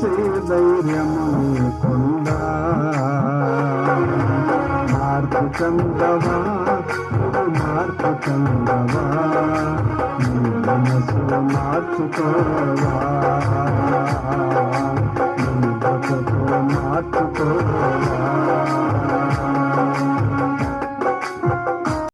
చేసే ధైర్యము నీకుందా? మార్పు చందవా? మార్పు చందవా? నీ మనసు మార్చుకోవా? నీ బ్రతుకు మార్చుకోవా?